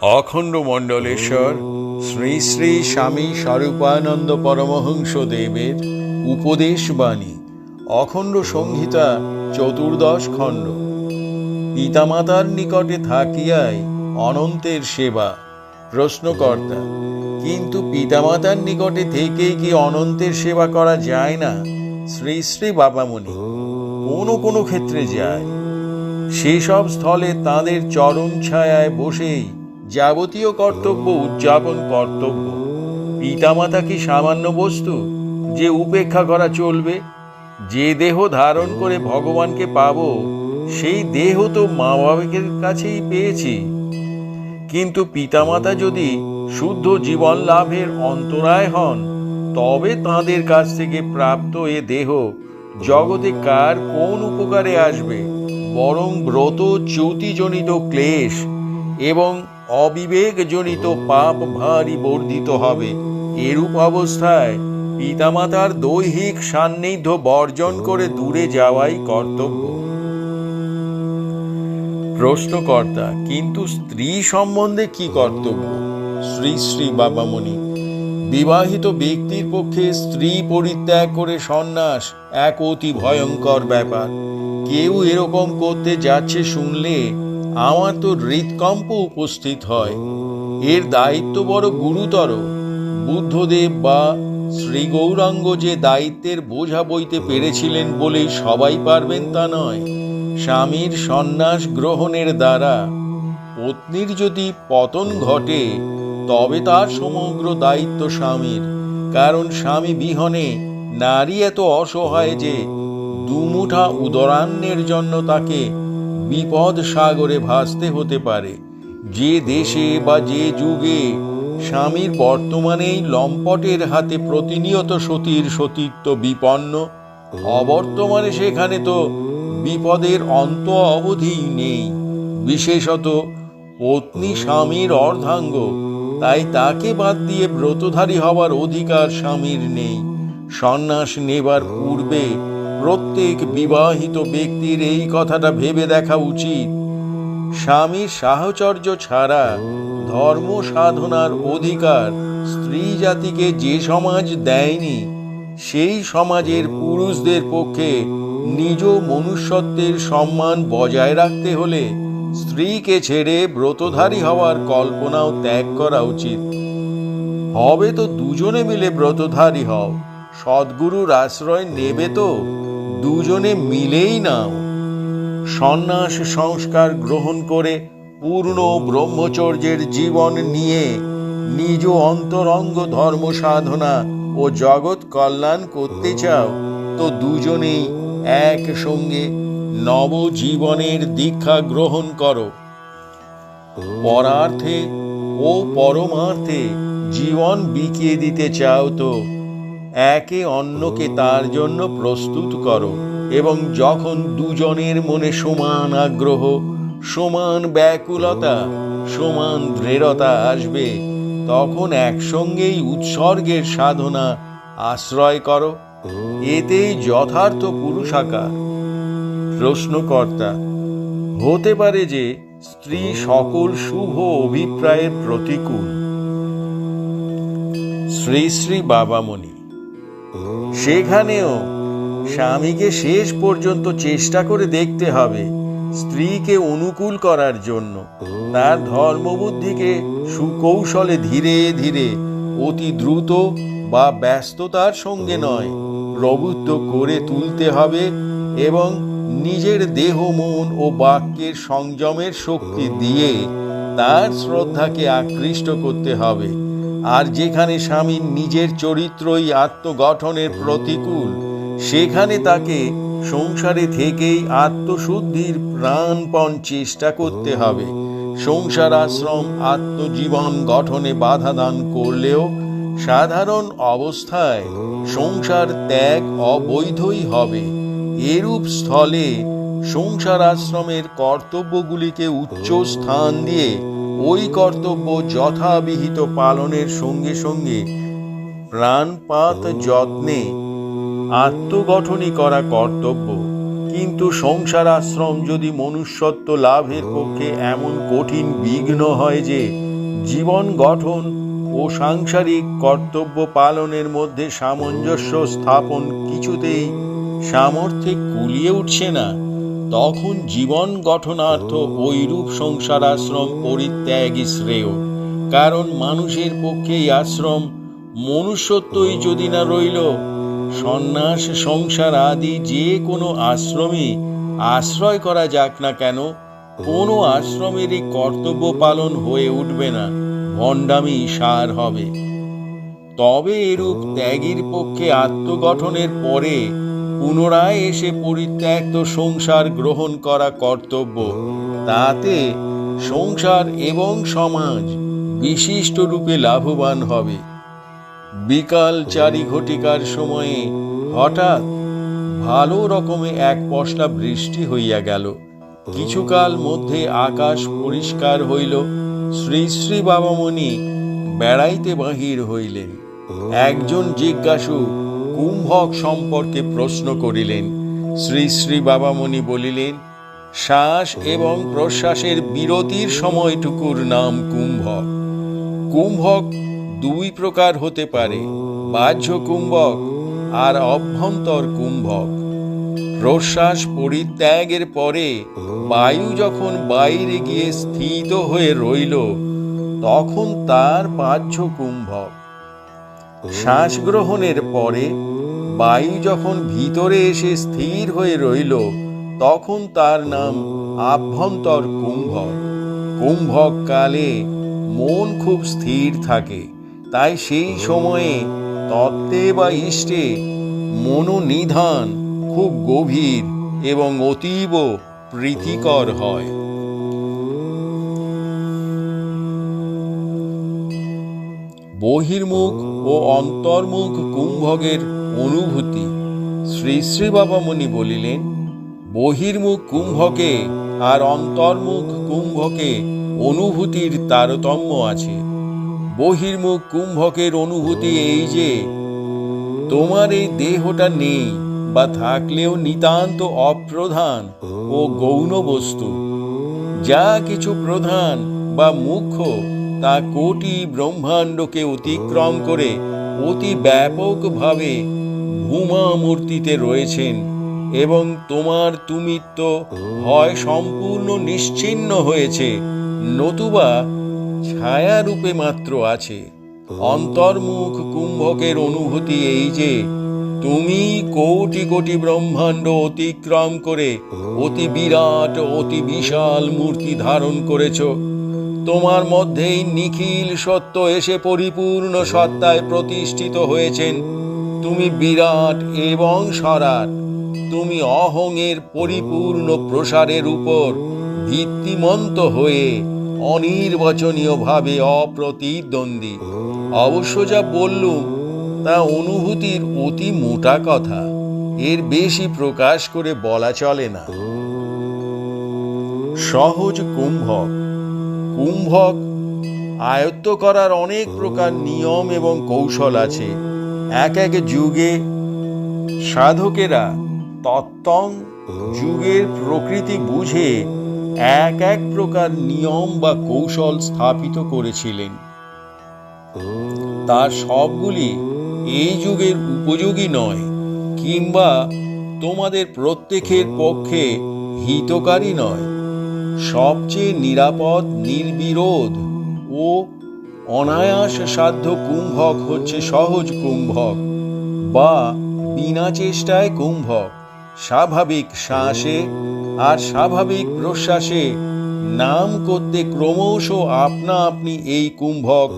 অখণ্ড মণ্ডলেশ্বর, শ্রী শ্রী স্বামী স্বরূপানন্দ পরমহংস দেবের উপদেশ বাণী, অখণ্ড সংহিতা চতুর্দশ খণ্ড। পিতামাতার নিকটে থাকিয়াই অনন্তের সেবা, প্রশ্নকর্তা, কিন্তু পিতামাতার নিকটে থেকেই কি অনন্তের সেবা করা যায় না? শ্রী শ্রী বাবামণি, কোনো কোনো ক্ষেত্রে যায়। সেসব স্থলে তাদের চরণ ছায়ায় বসেই যাবতীয় কর্তব্য উদযাপন কর্তব্য। পিতামাতা কি সামান্য বস্তু যে উপেক্ষা করা চলবে, যে দেহ ধারণ করে ভগবানকে পাবো, সেই দেহ তো মা বাবাকের কাছেই পেয়েছি। কিন্তু পিতামাতা যদি শুদ্ধ জীবন লাভের অন্তরায় হন, তবে তাঁদের কাছ থেকে প্রাপ্ত এ দেহ জগতে কার কোন উপকারে আসবে? বরং ব্রত চ্যুতিজনিত ক্লেশ এবং অবিবেকজনিত পাপ ভারী বর্ধিত হবে। এরূপ অবস্থায় পিতামাতার দৈহিক সান্নিধ্য বর্জন করে দূরে যাওয়াই কর্তব্য। প্রশ্নকর্তা, কিন্তু স্ত্রী সম্বন্ধে কি কর্তব্য? শ্রী শ্রী বাবামণি, বিবাহিত ব্যক্তির পক্ষে স্ত্রী পরিত্যাগ করে সন্ন্যাস এক অতি ভয়ঙ্কর ব্যাপার। কেউ এরকম করতে যাচ্ছে শুনলে আমার তো হৃদকম্প উপস্থিত হয়। এর দায়িত্ব বড় গুরুতর। বুদ্ধদেব বা শ্রী গৌরাঙ্গ যে দায়িত্বের বোঝা বইতে পেরেছিলেন বলেই সবাই পারবেন তা নয়। স্বামীর সন্ন্যাস গ্রহণের দ্বারা পত্নীর যদি পতন ঘটে, তবে তার সমগ্র দায়িত্ব স্বামীর। কারণ স্বামী বিহনে নারী এত অসহায় যে দুমুঠা উদরান্নের জন্য তাকে বিপদ সাগরে ভাসতে হতে পারে। যে দেশে বা যে যুগে স্বামীর বর্তমানেই লম্পটের হাতে প্রতিনিয়ত সতীর সতীত্ব বিপন্ন, অবর্তমানে সেখানে তো বিপদের অন্ত অবধি নেই। বিশেষত পত্নী স্বামীর অর্ধাঙ্গ, তাই তাকে বাদ দিয়ে ব্রতধারী হওয়ার অধিকার স্বামীর নেই। সন্ন্যাস নেবার পূর্বে প্রত্যেক বিবাহিত ব্যক্তির এই কথাটা ভেবে দেখা উচিত। স্বামীর সাহচর্য ছাড়া ধর্ম সাধনার অধিকার স্ত্রী জাতিকে যে সমাজ দেয়নি, সেই সমাজের পুরুষদের পক্ষে নিজ মনুষ্যত্বের সম্মান বজায় রাখতে হলে স্ত্রীকে ছেড়ে ব্রতধারী হওয়ার কল্পনাও ত্যাগ করা উচিত। হবে তো দুজনে মিলে ব্রতধারী হও। সদ্গুরুর আশ্রয় নেবে তো। দুজনে মিলেই নাও। সন্ন্যাস সংস্কার গ্রহণ করে পূর্ণ ব্রহ্মচর্যের জীবন নিয়ে নিজ অন্তরঙ্গ ধর্ম সাধনা ও জগৎ কল্যাণ করতে চাও, তো দুজনেই একসঙ্গে নবজীবনের দীক্ষা গ্রহণ করো। পরার্থে ও পরমার্থে জীবন বিকিয়ে দিতে চাও তো একে অন্যকে তার জন্য প্রস্তুত করো এবং যখন দুজনের মনে সমান আগ্রহ, সমান ব্যাকুলতা, সমান দৃঢ়তা আসবে, তখন একসঙ্গেই উৎসর্গের সাধনা আশ্রয় করো। এতেই যথার্থ পুরুষাকার প্রশ্নকর্তা, হতে পারে যে স্ত্রী সকল শুভ অভিপ্রায়ের প্রতিকূল। শ্রী শ্রী বাবামণি সেখানেও স্বামীকে শেষ পর্যন্ত চেষ্টা করে দেখতে হবে স্ত্রীকে অনুকূল করার জন্য। তার ধর্মবুদ্ধিকে সুকৌশলে ধীরে ধীরে অতি দ্রুত বা ব্যস্ততার সঙ্গে নয়, প্রবুদ্ধ করে তুলতে হবে এবং নিজের দেহ, মন ও বাক্যের সংযমের শক্তি দিয়ে তার শ্রদ্ধাকে আকৃষ্ট করতে হবে। আর যেখানে স্বামীর নিজের চরিত্রই আত্মগঠনের প্রতিকূল, সেখানে তাকে সংসারে থেকেই আত্মশুদ্ধির প্রাণপণ চেষ্টা করতে হবে। সংসার আশ্রম আত্মজীবন গঠনে বাধা দান করলেও সাধারণ অবস্থায় সংসার ত্যাগ অবৈধই হবে। এরূপ স্থলে সংসার আশ্রমের কর্তব্যগুলিকে উচ্চ স্থান দিয়ে ওই কর্তব্য যথাবিহিত পালনের সঙ্গে সঙ্গে প্রাণপাত যত্নে আত্মগঠনই করা কর্তব্য। কিন্তু সংসার আশ্রম যদি মনুষ্যত্ব লাভের পক্ষে এমন কঠিন বিঘ্ন হয় যে জীবন গঠন ও সাংসারিক কর্তব্য পালনের মধ্যে সামঞ্জস্য স্থাপন কিছুতেই সামর্থ্যে কুলিয়ে উঠছে না তখন জীবন গঠনার্থ ঐরূপ সংসার আশ্রম পরিত্যাগই শ্রেয়। কারণ মানুষের পক্ষে এই আশ্রম, মনুষ্যত্বই যদি না রইল, সন্ন্যাস, সংসার আদি যে কোনো আশ্রমে আশ্রয় করা যাক না কেন, কোনো আশ্রমেরই কর্তব্য পালন হয়ে উঠবে না, ভণ্ডামি সার হবে। তবে এরূপ ত্যাগীর পক্ষে আত্মগঠনের পরে পুনরায় এসে পরিত্যক্ত সংসার গ্রহণ করা কর্তব্য। তাতে সংসার এবং সমাজ বিশিষ্ট রূপে লাভবান হবে। বিকাল চারি ঘটিকার সময়ে হঠাৎ ভালো রকমে এক পশলা বৃষ্টি হইয়া গেল। কিছুকাল মধ্যে আকাশ পরিষ্কার হইল। শ্রী শ্রী বাবামণি বেড়াইতে বাহির হইলেন। একজন জিজ্ঞাসু কুম্ভক সম্পর্কে প্রশ্ন করিলেন। শ্রী শ্রী বাবামণি বলিলেন, শ্বাস এবং প্রশ্বাসের বিরতির সময়টুকুর নাম কুম্ভক। কুম্ভক দুই প্রকার হতে পারে, বাহ্য কুম্ভক আর অভ্যন্তর কুম্ভক। প্রশ্বাস পরিত্যাগের পরে বায়ু যখন বাইরে গিয়ে স্থিত হয়ে রইল, তখন তার বাহ্য কুম্ভক। শ্বাস গ্রহণের পরে বায়ু যখন ভিতরে এসে স্থির হয়ে রইল, তখন তার নাম আভ্যন্তর কুম্ভক কুম্ভক কালে মন খুব স্থির থাকে, তাই সেই সময়ে তত্ত্বে বা ইষ্টে মনোনিধান খুব গভীর এবং অতীব প্রীতিকর হয়। বহির্মুখ ও অন্তর্মুখ কুম্ভকের অনুভূতি। শ্রী শ্রী বাবামণি বলিলেন, বহির্মুখ কুম্ভকে আর অন্তর্মুখ কুম্ভকে অনুভূতির তারতম্য আছে। বহির্মুখ কুম্ভকের অনুভূতি এই যে, তোমার এই দেহটা নেই বা থাকলেও নিতান্ত অপ্রধান ও গৌণ বস্তু। যা কিছু প্রধান বা মুখ্য তা কোটি ব্রহ্মাণ্ডকে অতিক্রম করে অতি ব্যাপকভাবে ভূমা মূর্তিতে রয়েছেন এবং তোমার তুমিত্ব হয় সম্পূর্ণ নিশ্চিন্ন হয়েছে, নতুবা ছায়ারূপে মাত্র আছে। অন্তর্মুখ কুম্ভকের অনুভূতি এই যে, তুমি কোটি কোটি ব্রহ্মাণ্ড অতিক্রম করে অতি বিরাট, অতি বিশাল মূর্তি ধারণ করেছ। তোমার মধ্যেই নিখিল সত্য এসে পরিপূর্ণ সত্তায় প্রতিষ্ঠিত হয়েছেন। তুমি বিরাট এবং সরাট। তুমি অহংয়ের পরিপূর্ণ প্রসারের উপর ভিত্তিমন্ত হয়ে অনির্বচনীয়ভাবে অপ্রতিদ্বন্দ্বী। অবশ্য যা বললুম, তা অনুভূতির অতি মোটা কথা। এর বেশি প্রকাশ করে বলা চলে না। সহজ কুম্ভক কুম্ভক, আয়ত্ত করার অনেক প্রকার নিয়ম এবং কৌশল আছে। এক এক যুগে সাধকেরা তত্ত্বং যুগের প্রকৃতি বুঝে এক এক প্রকার নিয়ম বা কৌশল স্থাপিত করেছিলেন। তার সবগুলি এই যুগের উপযোগী নয়, কিংবা তোমাদের প্রত্যেকের পক্ষে হিতকারী নয়। সবচেয়ে নিরাপদ নির্বিরোধ ও অনায়াস সাধ্য কুম্ভক হচ্ছে সহজ কুম্ভক বা বিনা চেষ্টায় কুম্ভক। স্বাভাবিক শ্বাসে আর স্বাভাবিক প্রশ্বাসে নাম করতে ক্রমশ আপনা আপনি এই কুম্ভক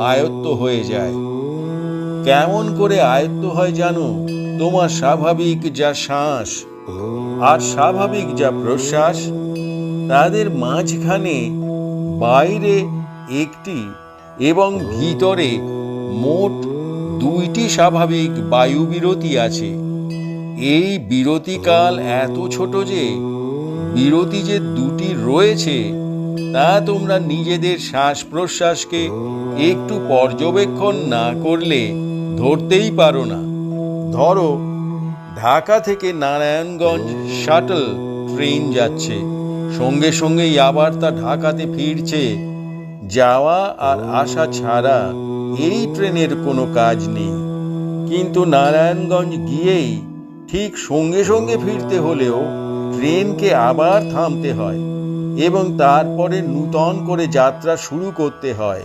আয়ত্ত হয়ে যায়। কেমন করে আয়ত্ত হয় জানো? তোমার স্বাভাবিক যা শ্বাস আর স্বাভাবিক যা প্রশ্বাস তাদের মাঝখানে বাইরে একটি এবং ভিতরে মোট দুইটি স্বাভাবিক বায়ু বিরতি আছে। এই বিরতিকাল এত ছোট যে, বিরতি যে দুটি রয়েছে, তা তোমরা নিজেদের শ্বাস প্রশ্বাসকে একটু পর্যবেক্ষণ না করলে ধরতেই পারো না। ধরো, ঢাকা থেকে নারায়ণগঞ্জ শাটল ট্রেন যাচ্ছে। সঙ্গে সঙ্গেই আবার তা ঢাকাতে ফিরছে। যাওয়া আর আসা ছাড়া এই ট্রেনের কোনো কাজ নেই। কিন্তু নারায়ণগঞ্জ গিয়েই ঠিক সঙ্গে সঙ্গে ফিরতে হলেও ট্রেনকে আবার থামতে হয় এবং তারপরে নূতন করে যাত্রা শুরু করতে হয়।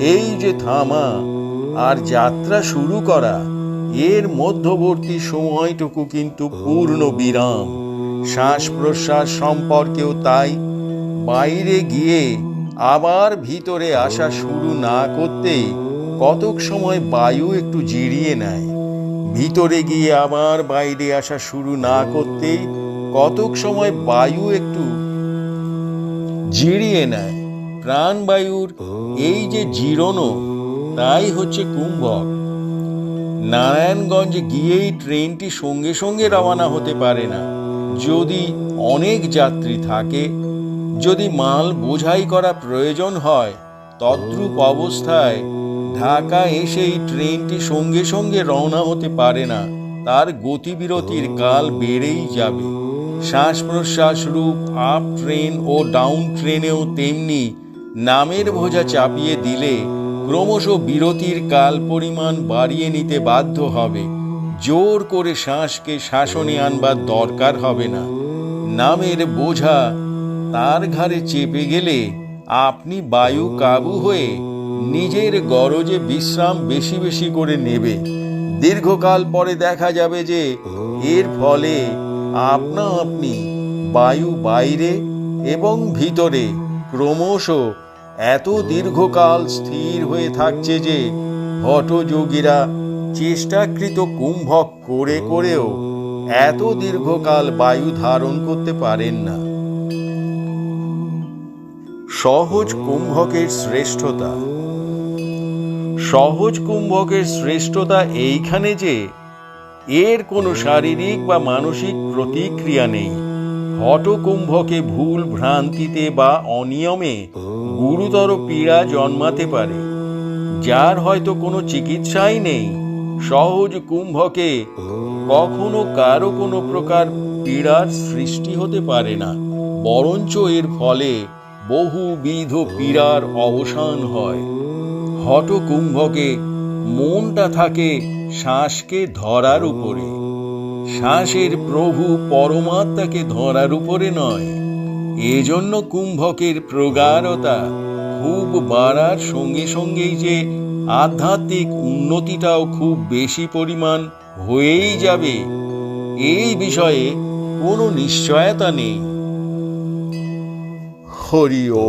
এই যে থামা আর যাত্রা শুরু করা, এর মধ্যবর্তী সময়টুকু কিন্তু পূর্ণ বিরাম। শ্বাস প্রশ্বাস সম্পর্কেও তাই। বাইরে গিয়ে আবার ভিতরে আসা শুরু না করতেই কতক সময় বায়ু একটু জিরিয়ে নেয়। ভিতরে গিয়ে আবার বাইরে আসা শুরু না করতেই কতক সময় বায়ু একটু জিরিয়ে নেয়। প্রাণবায়ুর এই যে জিরোনো তাই হচ্ছে কুম্ভক। নারায়ণগঞ্জ গিয়েই ট্রেনটি সঙ্গে সঙ্গে রওনা হতে পারে না। যদি অনেক যাত্রী থাকে, যদি মাল বোঝাই করা প্রয়োজন হয়, তদ্রূপ অবস্থায় ঢাকা এসেই ট্রেনটি সঙ্গে সঙ্গে রওনা হতে পারে না, তার গতিবিরতির কাল বেড়েই যাবে। শ্বাস প্রশ্বাস রূপ আপ ট্রেন ও ডাউন ট্রেনেও তেমনি নামের বোঝা চাপিয়ে দিলে ক্রমশ বিরতির কাল পরিমাণ বাড়িয়ে নিতে বাধ্য হবে। জোর করে শ্বাসকে শাসনে আনবার দরকার হবে না। নামের বোঝা তার ঘাড়ে চেপে গেলে আপনি বায়ু কাবু হয়ে নিজের গরজে বিশ্রাম বেশি বেশি করে নেবে। দীর্ঘকাল পরে দেখা যাবে যে এর ফলে আপনা আপনি বায়ু বাইরে এবং ভিতরে ক্রমশ এত দীর্ঘকাল স্থির হয়ে থাকছে যে হঠযোগীরা চেষ্টাকৃত কুম্ভক করে করেও এত দীর্ঘকাল বায়ু ধারণ করতে পারেন না। সহজ কুম্ভকের শ্রেষ্ঠতা। সহজ কুম্ভকের শ্রেষ্ঠতা এইখানে যে এর কোনো শারীরিক বা মানসিক প্রতিক্রিয়া নেই। হটকুম্ভকে ভুল ভ্রান্তিতে বা অনিয়মে গুরুতর পীড়া জন্মাতে পারে, যার হয়তো কোনো চিকিৎসাই নেই। সহজ কুম্ভকে কখনো কারও কোনো প্রকার পীড়ার সৃষ্টি হতে পারে না, বরঞ্চ এর ফলে বহুবিধ পীড়ার অবসান হয়। হটকুম্ভকে মনটা থাকে শ্বাসকে ধরার উপরে। শ্বাসের প্রভু পরমাত্মাকে ধরার উপরে নয়। এজন্য কুম্ভকের প্রগাঢ়তা খুব বাড়ার সঙ্গে সঙ্গেই যে আধ্যাত্মিক উন্নতিটাও খুব বেশি পরিমাণ হয়েই যাবে। এই বিষয়ে কোনো নিশ্চয়তা নেই। হরিও